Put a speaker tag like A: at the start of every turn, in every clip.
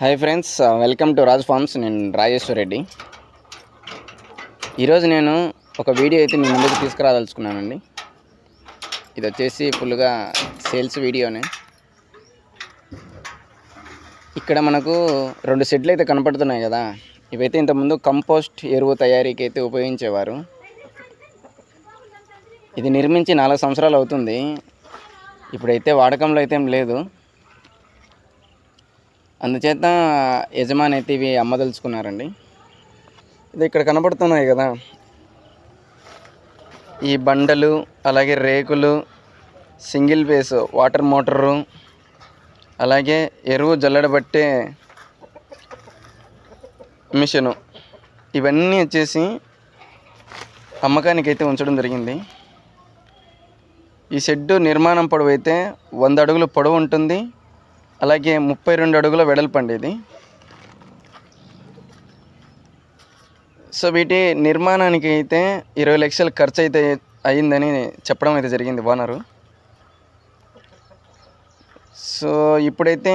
A: Hi friends welcome to Raj farms నేను రాజేశ్వర్ రెడ్డి. ఈరోజు నేను ఒక వీడియో అయితే మీ ముందుకు తీసుకురాదలుచుకున్నానండి. ఇది వచ్చేసి ఫుల్గా సేల్స్ వీడియోనే. ఇక్కడ మనకు రెండు సెట్లు అయితే కనపడుతున్నాయి కదా. ఇవైతే ఇంతకుముందు కంపోస్ట్ ఎరువు తయారీకి అయితే ఉపయోగించేవారు. ఇది నిర్మించి నాలుగు సంవత్సరాలు అవుతుంది. ఇప్పుడైతే వాడకంలో అయితే ఏం లేదు. అందుచేత యజమాని అయితే ఇవి అమ్మదలుచుకున్నారండి. ఇది ఇక్కడ కనబడుతున్నాయి కదా. ఈ బండలు అలాగే రేకులు సింగిల్ ఫేస్ వాటర్ మోటారు అలాగే ఎరువు జల్లడబట్టే మిషను. ఇవన్నీ వచ్చేసి అమ్మకానికి అయితే ఉంచడం జరిగింది. ఈ షెడ్డు నిర్మాణం పొడవు అయితే వంద అడుగులు పొడవు ఉంటుంది. అలాగే ముప్పై రెండు అడుగుల వెడల్పండి ఇది. సో వీటి నిర్మాణానికి అయితే ఇరవై లక్షలు ఖర్చు అయితే అయిందని చెప్పడం అయితే జరిగింది ఓనరు. సో ఇప్పుడైతే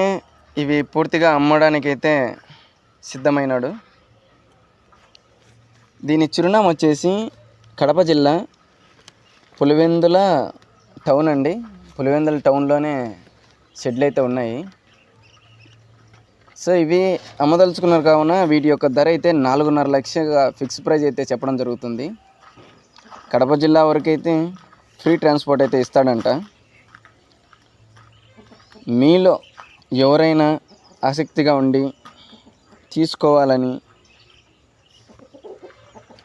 A: ఇవి పూర్తిగా అమ్మడానికి అయితే సిద్ధమైనాడు. దీని చిరునామా వచ్చేసి కడప జిల్లా పులివెందుల టౌన్ అండి. పులివెందుల టౌన్లోనే షెడ్లు అయితే ఉన్నాయి. సో ఇవి అమ్మదలుచుకున్నారు కావున వీటి యొక్క ధర అయితే నాలుగున్నర లక్షగా ఫిక్స్ ప్రైస్ అయితే చెప్పడం జరుగుతుంది. కడప జిల్లా వరకైతే ఫ్రీ ట్రాన్స్పోర్ట్ అయితే ఇస్తాడంట. మీలో ఎవరైనా ఆసక్తిగా ఉండి తీసుకోవాలని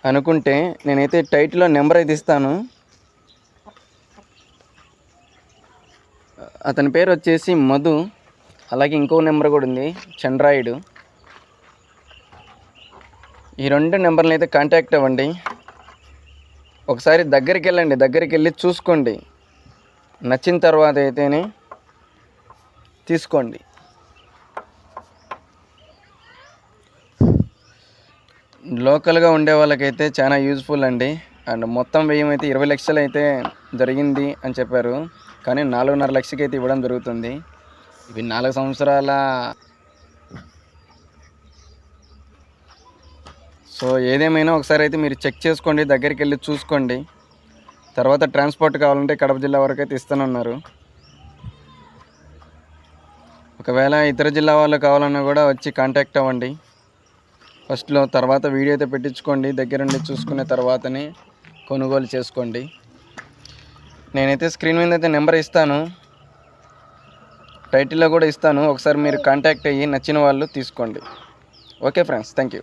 A: అనుకుంటే నేనైతే టైటిల్లో నెంబర్ అయితే ఇస్తాను. అతని పేరు వచ్చేసి మధు. అలాగే ఇంకో నెంబర్ కూడా ఉంది చంద్రాయుడు. ఈ రెండు నెంబర్లు అయితే కాంటాక్ట్ అవ్వండి. ఒకసారి దగ్గరికి వెళ్ళండి దగ్గరికి వెళ్ళి చూసుకోండి. నచ్చిన తర్వాత అయితేనే తీసుకోండి. లోకల్గా ఉండే వాళ్ళకైతే చాలా యూజ్ఫుల్ అండి. అండ్ మొత్తం వ్యయం అయితే ఇరవై లక్షలు అయితే జరిగింది అని చెప్పారు. కానీ నాలుగున్నర లక్షకి అయితే ఇవ్వడం జరుగుతుంది. ఇవి నాలుగు సంవత్సరాల సో ఏదేమైనా ఒకసారి అయితే మీరు చెక్ చేసుకోండి దగ్గరికి వెళ్ళి చూసుకోండి. తర్వాత ట్రాన్స్పోర్ట్ కావాలంటే కడప జిల్లా వరకు అయితే ఇస్తానన్నారు. ఒకవేళ ఇతర జిల్లా వాళ్ళు కావాలన్నా కూడా వచ్చి కాంటాక్ట్ అవ్వండి. ఫస్ట్లో తర్వాత వీడియో అయితే పెట్టించుకోండి దగ్గరుండి చూసుకున్న తర్వాతనే. కొనుగోలు చేసుకోండి. నేనైతే స్క్రీన్ మీద అయితే నెంబర్ ఇస్తాను. టైటిల్లో కూడా ఇస్తాను. ఒకసారి మీరు కాంటాక్ట్ అయ్యి నచ్చిన వాళ్ళు తీసుకోండి. Okay friends thank you.